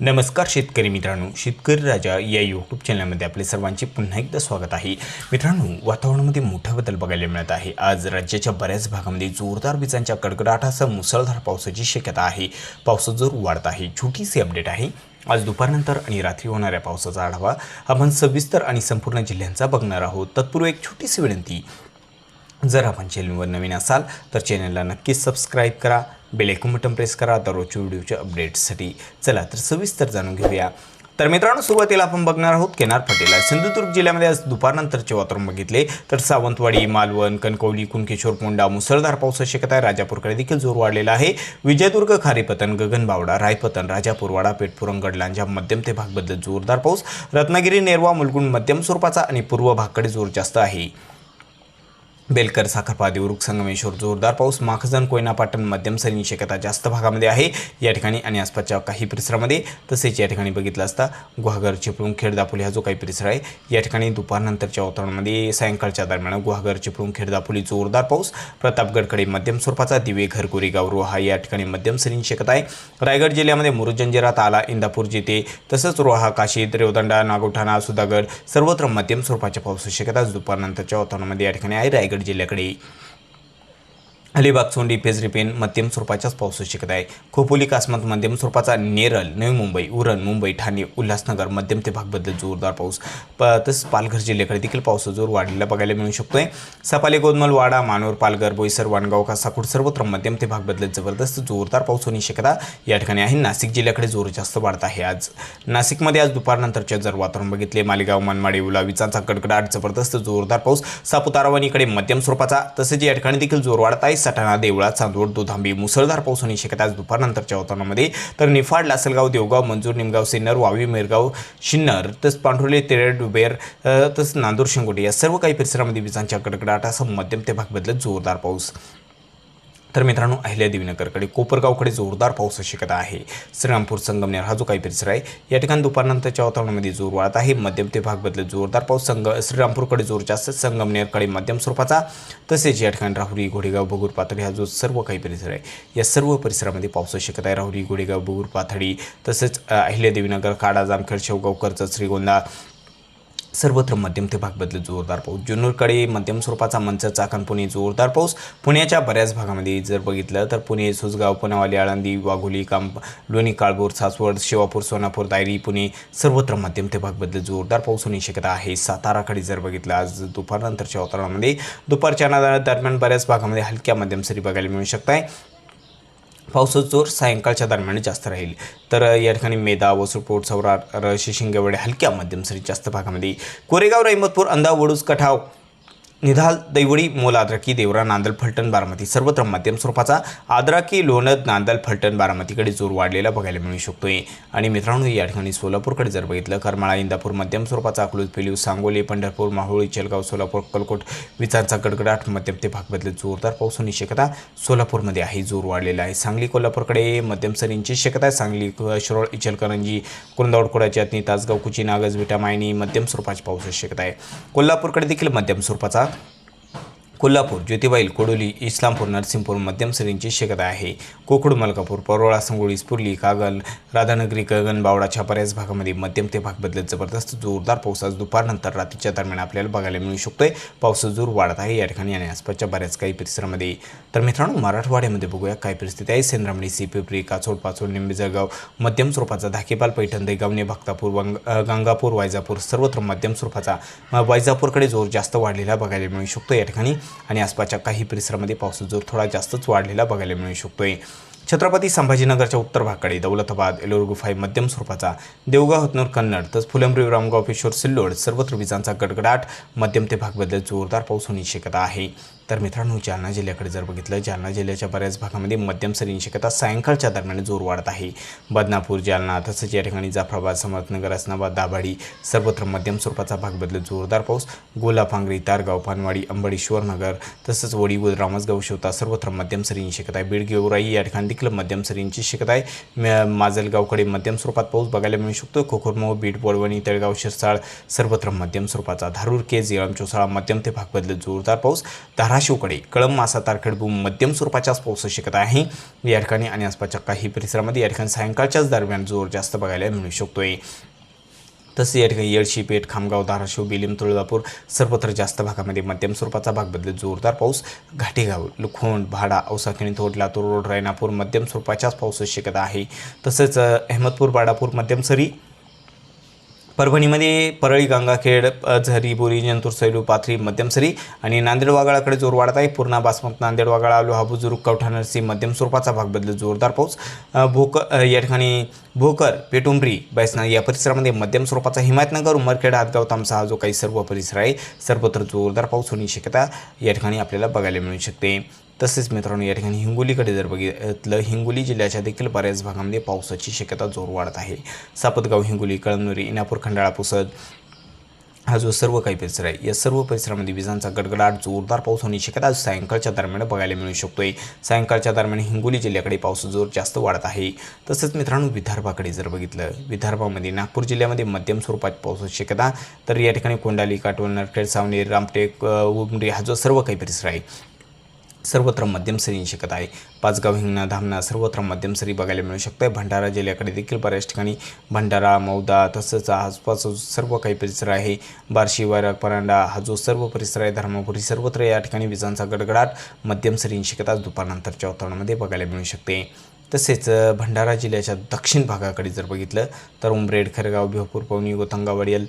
नमस्कार शेतकरी मित्रांनो शेतकरी राजा या यूट्यूब चॅनलमध्ये आपले सर्वांचे पुन्हा एकदा स्वागत आहे. मित्रांनो वातावरणामध्ये मोठा बदल बघायला मिळत आहे. आज राज्याच्या बऱ्याच भागामध्ये जोरदार विजांच्या कडकडाटासह मुसळधार पावसाची शक्यता आहे. पावसाचा जोर वाढत आहे. छोटीशी अपडेट आहे. आज दुपारनंतर आणि रात्री होणाऱ्या पावसाचा आढावा आपण सविस्तर आणि संपूर्ण जिल्ह्यांचा बघणार आहोत. तत्पूर्वी एक छोटीशी विनंती जर आपण चॅनलवर नवीन असाल तर चॅनलला नक्कीच सबस्क्राईब करा बेलेकून बटन प्रेस करा. दररोजच्या व्हिडिओच्या अपडेट्ससाठी चला तर सविस्तर जाणून घेऊया. तर मित्रांनो सुरुवातीला आपण बघणार आहोत केनार सिंधुदुर्ग जिल्ह्यामध्ये आज दुपारनंतरचे वातावरण बघितले तर सावंतवाडी मालवण कणकवली कुणकेश्वर पोंडा मुसळधार पावसाची शक्यता आहे. राजापूरकडे देखील जोर वाढलेला आहे. विजयदुर्ग खारीपतन गगनबावडा रायपतन राजापूरवाडा पेठपुरंगड लांजा मध्यम ते भाग बदलत जोरदार पाऊस. रत्नागिरी नेरवा मुलगुण मध्यम स्वरूपाचा आणि पूर्व भागकडे जोर जास्त आहे. बेलकर साखरपा देवरुख संगमेश्वर जोरदार पाऊस माखजन कोयना पाटण मध्यम सरींची शक्यता जास्त भागामध्ये आहे. या ठिकाणी आणि आसपासच्या काही परिसरामध्ये तसेच या ठिकाणी बघितलं असता गुहागर चिपळूण खेड दापोली हा जो काही परिसर आहे या ठिकाणी दुपारनंतरच्या वातावरणामध्ये सायंकाळच्या दरम्यान गुहागर चिपळूण खेड दापोली जोरदार पाऊस प्रतापगडकडे मध्यम स्वरूपाचा दिवे घर कोरेगाव रोहा या ठिकाणी मध्यम सरींची शक्यता आहे. रायगड जिल्ह्यामध्ये मुरुजंजिरा ताला इंदापूर जिथे तसंच रोहा काशी रेवदंडा नागोठाणा सुधागड सर्वत्र मध्यम स्वरूपाच्या पावसाची शक्यता दुपारनंतरच्या वातावरणामध्ये या ठिकाणी आहे. रायगड जिल्ह्याकडे अलिबाग सोंडी पेजरीपेन मध्यम स्वरूपाच्याच पावसाची शक्यता आहे खोपोली कासमत मध्यम स्वरूपाचा नेरल नवी मुंबई उरण मुंबई ठाणे उल्हासनगर मध्यम ते भाग बदलत जोरदार पाऊस. प तसंच पालघर जिल्ह्याकडे देखील पावसाचा जोर वाढलेला बघायला मिळू शकतोय. सपाली गोदमल वाडा मानोर पालघर बोईसर वाणगाव कासाकूट सर्वत्र मध्यम ते भाग जबरदस्त जोरदार पाऊस होण्याची शक्यता या ठिकाणी आहे. नाशिक जिल्ह्याकडे जोर जास्त वाढत आहे आज. नाशिकमध्ये आज दुपारनंतरच्या जर वातावरण बघितले मालेगाव मनमाडी उलाविचांचा कडकडाट जबरदस्त जोरदार पाऊस. सापुतारा वणीकडे मध्यम स्वरूपाचा तसेच या ठिकाणी देखील जोर वाढत आहे. सटाणा देवळा चांदवड दुधांबी मुसळधार पाऊस होण्याची शक्यता आज दुपारनंतरच्या वातावरणामध्ये. तर निफाड लासलगाव देवगाव मंजूर निमगाव सिन्नर वावी मेरगाव शिन्नर तसंच पांढुर्ले तेरड डुबेर तसंच नांदूर शिंगोटे या सर्व काही परिसरामध्ये विजांच्या कडकडाटासह मध्यम ते भाग बदलत जोरदार पाऊस. तर मित्रांनो अहिल्या देवीनगरकडे कोपरगावकडे जोरदार पावसाची शक्यता आहे. श्रीरामपूर संगमनेर हा जो काही परिसर आहे या ठिकाणी दुपारनंतरच्या वातावरणामध्ये जोर वाढत आहे. मध्यम ते भाग बदलत जोरदार पाऊस संग श्रीरामपूरकडे जोर जास्त संगमनेरकडे मध्यम स्वरूपाचा. तसेच या ठिकाणी राहुरी घोडेगाव बगूर पाथडी हा जो सर्व काही परिसर आहे या सर्व परिसरामध्ये पावसाची शक्यता आहे. राहुरी घोडेगाव बगूर पाथडी तसेच अहिल्या अहिल्यादेवीनगर काडा जामखेड शेवगाव कर्जत श्रीगोंदा सर्वत्र मध्यम ते भाग बदलत जोरदार पाऊस. जुन्नरकडे मध्यम स्वरूपाचा मंच चाकण पुणे जोरदार पाऊस. पुण्याच्या बऱ्याच भागामध्ये जर बघितलं तर पुणे सुजगाव पुनावाली आळंदी वाघोली काम लोणी काळभोर सासवड शिवापूर सोनापूर दायरी पुणे सर्वत्र मध्यम ते भाग बदलत जोरदार पाऊस होण्याची शक्यता आहे. साताराकडे जर बघितलं आज दुपारनंतरच्या वातावरणामध्ये दुपारच्या दरम्यान बऱ्याच भागामध्ये हलक्या मध्यम सरी बघायला मिळू शकत आहे पावसाचा जोर सायंकाळच्या दरम्यान जास्त राहील. तर या ठिकाणी मेदा वसुपोट सौराट रशी शिंगेवाडे हलक्या मध्यम सरी जास्त भागामध्ये कोरेगाव रहिमतपूर अंदा वडूज कठाव निधाल दैवडी मोल आद्राकी देवरा नांदल फलटण बारामती. सर्वत्र मध्यम स्वरूपाचा आद्राकी लोणद नांदल फलटण बारामतीकडे जोर वाढलेला बघायला मिळू शकतोय. आणि मित्रांनो या ठिकाणी सोलापूरकडे जर बघितलं करमाळा इंदापूर मध्यम स्वरूपाचा अकलूज पेलीव सांगोली पंढरपूर माहुळी चेलगाव सोलापूर कलकोट विचारचा गडगडाट मध्यम ते भाग बदलत जोरदार पाऊस होण्याची शक्यता सोलापूरमध्ये आहे. जोर वाढलेला आहे. सांगली कोल्हापूरकडे मध्यम सरींची शक्यता आहे. सांगली क- शिरोळ इचलकरंजी कुरंदवाड कोडाची अतनी तासगाव कुची नागज विटा मायनी मध्यम स्वरूपाची पावसाची शक्यता आहे. कोल्हापूरकडे देखील मध्यम स्वरूपाचा कोल्हापूर ज्योतिबाईल कोडोली इस्लामपूर नरसिंहपूर मध्यम सरींची शक्यता आहे. कोकड मलकापूर परोळा संगोळी स्पुर्ली कागल राधानगरी गगन बावडाच्या बऱ्याच भागामध्ये मध्यम ते भाग बदलत जबरदस्त जोरदार पाऊस आज दुपारनंतर रात्रीच्या दरम्यान आपल्याला बघायला मिळू शकतोय. पावसाचा जोर वाढत आहे. या ठिकाणी आणि आसपासच्या बऱ्याच काही परिसरामध्ये. तर मित्रांनो मराठवाड्यामध्ये बघूया काय परिस्थिती आहे. सेंद्रामणी सीपिपरी काचोड पाचोड निंबे जळगाव मध्यम स्वरूपाचा धाकेपाल पैठण दैगावणे भक्तापूर गंगापूर वायजापूर सर्वत्र मध्यम स्वरूपाचा वायजापूरकडे वैजापूरकडे जोर जास्त वाढलेला बघायला मिळू शकतो. या ठिकाणी आणि आसपासच्या काही परिसरामध्ये पावसाचा जोर थोडा जास्तच वाढलेला बघायला मिळू शकतोय. छत्रपती संभाजीनगरच्या उत्तर भागाकडे दौलताबाद एलोर गुफाई मध्यम स्वरूपाचा देवगाव हतनूर कन्नड तसंच फुलंब्री रामगाव पेश्वर सिल्लोड सर्वत्र विजांचा गडगडाट मध्यम ते भाग जोरदार पाऊस होण्याची शक्यता आहे. तर मित्रांनो जालना जिल्ह्याकडे जर बघितलं जालना जिल्ह्याच्या बऱ्याच भागामध्ये मध्यम सरींची शक्यता सायंकाळच्या दरम्यान जोर वाढत आहे. बदनापूर जालना तसंच या ठिकाणी जाफराबाद समर्थनगर असनाबाद दाभाडी सर्वत्र मध्यम स्वरूपाचा भाग बदलत जोरदार पाऊस. गोलापांगरी तारगाव पानवाडी अंबडेश्वरनगर तसंच वडी रामसगाव शिवता सर्वत्र मध्यम सरींची शक्यता आहे. बीड गेवराई या ठिकाणी देखील मध्यम सरींची शक्यता आहे. म- माजलगावकडे मध्यम स्वरूपात पाऊस बघायला मिळू शकतो. खोखरमो बीड वडवणी तळगाव शिरसाळ सर्वत्र मध्यम स्वरूपाचा. धारूर केज येळम चोसाळा मध्यम ते भाग बदलत जोरदार पाऊस. धारा धाराशिवकडे कळम मासा तारखेडबूम मध्यम स्वरूपाच्याच पाऊस शक्यता आहे. या ठिकाणी आणि आसपासच्या काही परिसरामध्ये या ठिकाणी सायंकाळच्याच दरम्यान जोर जास्त बघायला मिळू शकतोय. तसे या ठिकाणी येडशी पेठ खामगाव धाराशिव बेलीम तुळजापूर सर्वत्र जास्त भागामध्ये मध्यम स्वरूपाचा भाग बदलत जोरदार पाऊस घाटेगाव लुखोंड भाडा औसाखिणी थोड लातूर रोड रायनापूर मध्यम स्वरूपाच्याच पावसाची शक्यता आहे. तसेच अहमदपूर बाडापूर मध्यम सरी परभणीमध्ये परळी गंगाखेड झरी बोरी जंतूर सैलू पाथरी मध्यमसरी आणि नांदेड वागाळाकडे जोर वाढत आहे. पूर्णा बासमत नांदेड वागाळा लोहा बुजुर्ग कवठा नरसी मध्यम स्वरूपाचा भाग बदलत जोरदार पाऊस. भोक या ठिकाणी भोकर पेटुंबरी बैसना या परिसरामध्ये मध्यम स्वरूपाचा हिमायतनगर उमरखेड हातगाव तामसा हा जो काही सर्व परिसर आहे सर्वत्र जोरदार पाऊस होण्याची शक्यता या ठिकाणी आपल्याला बघायला मिळू शकते. तसेच मित्रांनो या ठिकाणी हिंगोलीकडे जर बघितलं हिंगोली जिल्ह्याच्या देखील बऱ्याच भागामध्ये पावसाची शक्यता जोर वाढत आहे. सापतगाव हिंगोली कळमनुरी इनापूर खंडाळा पुसद हा जो सर्व काही परिसर आहे या सर्व परिसरामध्ये विजांचा गडगडाट जोरदार पाऊस होण्याची शक्यता आज सायंकाळच्या दरम्यान बघायला मिळू शकतोय. सायंकाळच्या दरम्यान हिंगोली जिल्ह्याकडे पाऊस जोर जास्त वाढत आहे. तसंच मित्रांनो विदर्भाकडे जर बघितलं विदर्भामध्ये नागपूर जिल्ह्यामध्ये मध्यम स्वरूपात पावसाची शक्यता तर या ठिकाणी कोंडाली काटोल नरखेड सावनेर रामटेक उमरी हा जो सर्व काही परिसर आहे सर्वत्र मध्यम सरी शक्यता आहे. पाचगाव हिंगणा धामणा सर्वत्र मध्यम सरी बघायला मिळू शकते भंडारा जिल्ह्याकडे देखील बऱ्याच ठिकाणी भंडारा मौदा तसंच आसपास सर्व काही परिसर आहे. बार्शी वारक परांडा हा जो सर्व परिसर आहे धर्मपुरी सर्वत्र या ठिकाणी विजांचा गडगडाट मध्यम सरी आज दुपारनंतरच्या वातावरणामध्ये बघायला मिळू शकते. तसेच भंडारा जिल्ह्याच्या दक्षिण भागाकडे जर बघितलं तर उमरेड खरगाव भिवपूर पवनी गोतंगा वडियल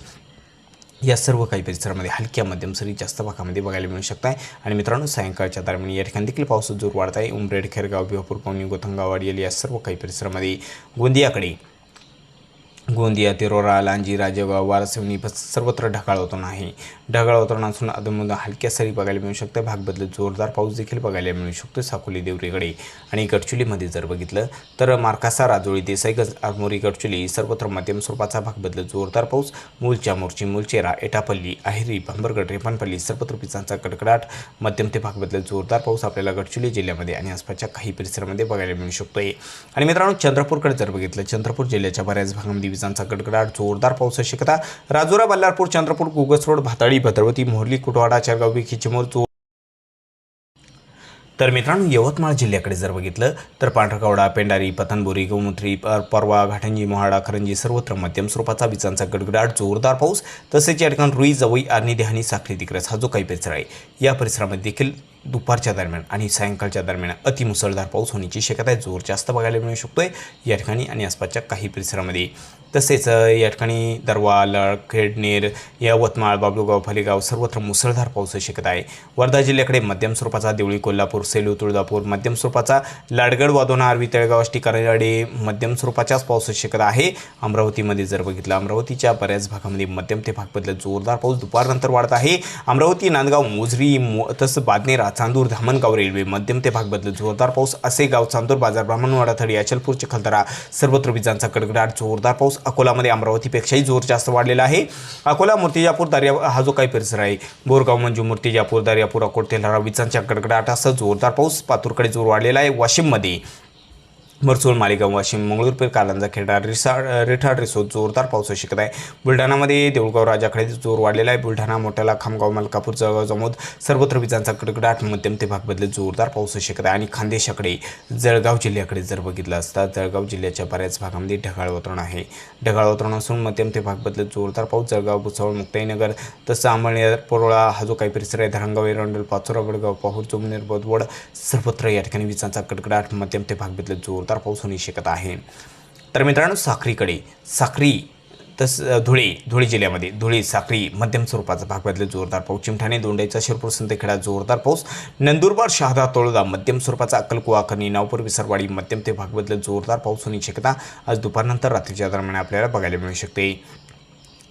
या सर्व काही परिसरामध्ये हलक्या मध्यम सरी जास्त भागामध्ये बघायला मिळू शकत आहे आणि मित्रांनो सायंकाळच्या दरम्यान या ठिकाणी देखील पाऊस जोर वाढत आहे उमरेड खेरगाव बिहापूर पवनी गोथंगावाडी या सर्व काही परिसरामध्ये गोंदियाकडे गोंदिया तिरोरा लांजी राजेगाव वारसवणी सर्वत्र ढगाळ वातावरण आहे. ढगाळ वातावरण असून अधूनमधून हलक्या सरी बघायला मिळू शकते भाग बदलत जोरदार पाऊस देखील बघायला मिळू शकतो. साकोली देवरीकडे आणि गडचुलीमध्ये जर बघितलं तर मार्कासा राजोळी देसाईगज आरमोरी गडचुली सर्वत्र मध्यम स्वरूपाचा भाग बदलत जोरदार पाऊस. मूलच्या मोर्ची मूलचेरा एटापल्ली अहिरी भांबरगड रेपानपल्ली सर्वत्र पिचांचा कडकडाट. मध्यम ते भाग बदलत जोरदार पाऊस आपल्याला गडचुली जिल्ह्यामध्ये आणि आसपासच्या काही परिसरामध्ये बघायला मिळू शकतोय. आणि मित्रांनो चंद्रपूरकडे जर बघितलं चंद्रपूर जिल्ह्याच्या बऱ्याच भागामध्ये विजांचा गडगडाट जोरदार पावसाची शक्यता. राजुरा बल्लारपूर चंद्रपूर गुगस रोड भाताळी भद्रवती मोहर्ली कुटवाडा चारगाव खिचमोर चो तर मित्रांनो यवतमाळ जिल्ह्याकडे जर बघितलं तर पांढरकवडा पेंडारी पतनबोरी गोमुत्री पर परवा घाटंजी मोहाडा खरंजी सर्वत्र मध्यम स्वरूपाचा विजांचा गडगडाट जोरदार पाऊस. तसेच या ठिकाणी रुई जवई आणि देहानी साखळी दिग्रस हा जो काही परिसर आहे या परिसरामध्ये देखील दुपारच्या दरम्यान आणि सायंकाळच्या दरम्यान अतिमुसळधार पाऊस होण्याची शक्यता आहे. जोर जास्त बघायला मिळू शकतोय. या ठिकाणी आणि आसपासच्या काही परिसरामध्ये तसेच या ठिकाणी दरवा लळ खेडनेर यवतमाळ बाबलूगाव फलेगाव सर्वत्र मुसळधार पाऊस शक्यता आहे. वर्धा जिल्ह्याकडे मध्यम स्वरूपाचा देवळी कोल्हापूर सेलू तुळजापूर मध्यम स्वरूपाचा लाडगड वादोना आरवी तळेगाव आष्टी कराडे मध्यम स्वरूपाच्याच पाऊस शक्यता आहे. अमरावतीमध्ये जर बघितलं अमरावतीच्या बऱ्याच भागामध्ये मध्यम ते भाग बदलत जोरदार पाऊस दुपारनंतर वाढत आहे. अमरावती नांदगाव मोजरी मो तसंच बादनेरा चांदूर धामणगाव रेल्वे मध्यम ते भाग बदलत जोरदार पाऊस असे गाव चांदूर बाजार ब्राह्मणवाडा थडी अचलपूर चिखलदरा सर्वत्र विजांचा कडकडाट जोरदार पाऊस अकोलामध्ये अमरावतीपेक्षाही जोर जास्त वाढलेला आहे. अकोला मूर्तिजापूर दर्या हा जो काही परिसर आहे बोरगाव मंजू मूर्तिजापूर दर्यापूर अकोट तेलारा विजांच्या कडकडाटासह जोरदार पाऊस पातूरकडे जोर वाढलेला आहे. वाशिममध्ये मरसूळ मालेगाव वाशिम मंगळूरपेठ कालांजा खेडा रिसाड रिठाड रिसोद जोरदार पाऊस शकत आहे. बुलढाणामध्ये देऊळगाव राजाकडे जोर वाढलेला आहे. बुलढाणा मोठ्याला खामगाव मलकापूर जळगाव जमोद सर्वत्र विजांचा कडकडाट मध्यम ते भाग बदलत जोरदार पाऊस शकत आहे. आणि खानदेशाकडे जळगाव जिल्ह्याकडे जर बघितलं असता जळगाव जिल्ह्याच्या बऱ्याच भागामध्ये ढगाळ वातावरण आहे. ढगाळ वातावरण असून मध्यम ते भाग बदलत जोरदार पाऊस जळगाव भुसावळ मुक्ताईनगर तसं आंबळनेर परोळा हा जो काही परिसर आहे. धरणगाव एरंडल पाचोरा वडगाव पाहूर जोमनेर बोदवड सर्वत्र या ठिकाणी विजांचा कडकडाट मध्यम ते भाग बदलत जोरदार पाऊस होण्याची शक्यता आहे. तर मित्रांनो साखरीकडे साखरी तस धुळे धुळे जिल्ह्यामध्ये धुळे साखरी मध्यम स्वरूपाचा भाग बदलत जोरदार पाऊस. चिमठाणे दोंडाईचा शिरपूर संतेखेडा जोरदार पाऊस. नंदुरबार शहादा तोळदा मध्यम स्वरूपाचा अक्कलकुवा कनी नावपूर विसरवाडी मध्यम ते भाग बदलत जोरदार पाऊस होण्याची शक्यता आज दुपारनंतर रात्रीच्या दरम्यान आपल्याला बघायला मिळू शकते.